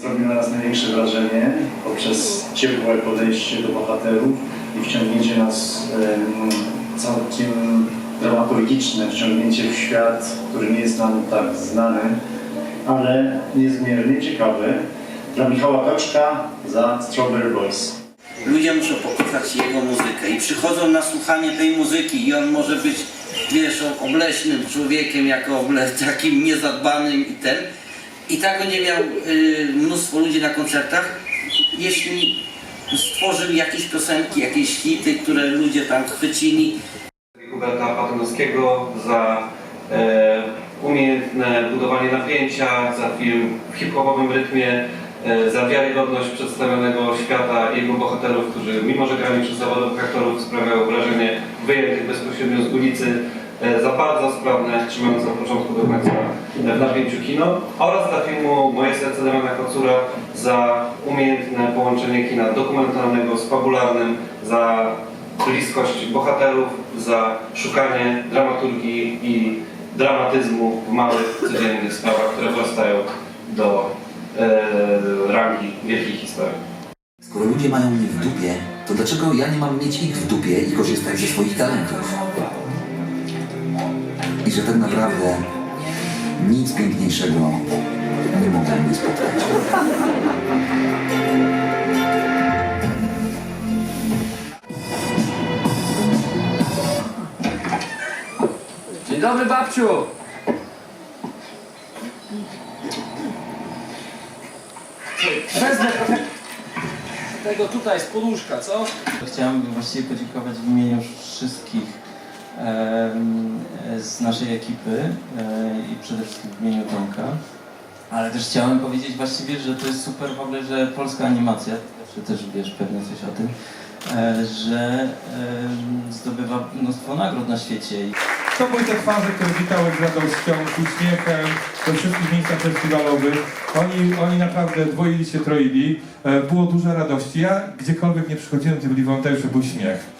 Zrobił na nas największe wrażenie poprzez ciepłe podejście do bohaterów i wciągnięcie nas em, całkiem dramaturgiczne, wciągnięcie w świat, który nie jest nam tak znany, ale niezmiernie ciekawy. Dla Michała Kaczka za Strawberry Boys. Ludzie muszą pokochać jego muzykę i przychodzą na słuchanie tej muzyki i on może być, wiesz, obleśnym człowiekiem, jako oble, takim niezadbanym i ten. I tak będzie miał y, mnóstwo ludzi na koncertach, jeśli stworzył jakieś piosenki, jakieś hity, które ludzie tam chwycili. Huberta Patonowskiego za e, umiejętne budowanie napięcia, za film w hip-hopowym rytmie, e, za wiarygodność przedstawionego świata i jego bohaterów, którzy mimo, że grali przez zawodowych aktorów sprawiają wrażenie wyjętych bezpośrednio z ulicy, za bardzo sprawne, trzymające od początku do końca e, w napięciu kino oraz dla filmu Moje serce Damiana Kocura za umiejętne połączenie kina dokumentalnego z fabularnym, za bliskość bohaterów, za szukanie dramaturgii i dramatyzmu w małych, codziennych sprawach, które wrastają do e, rangi wielkiej historii. Skoro ludzie mają mnie w dupie, to dlaczego ja nie mam mieć ich w dupie i korzystać ze swoich talentów? I że tak naprawdę nic piękniejszego nie mogło mnie spotkać. Dzień dobry babciu! Wezmę trochę tego tutaj z poduszka, co? Chciałem właściwie podziękować w imieniu wszystkich z naszej ekipy e, i przede wszystkim w imieniu Tomka. Ale też chciałem powiedzieć właściwie, że to jest super w ogóle, że polska animacja, że też wiesz pewnie coś o tym, e, że zdobywa mnóstwo nagród na świecie. To były te twarze, które witały z radością, z uśmiechem we wszystkich miejscach festiwalowych. Oni, oni naprawdę dwoili się, troili. E, Było dużo radości. Ja gdziekolwiek nie przychodziłem, gdzie byli wolontariusze, był śmiech.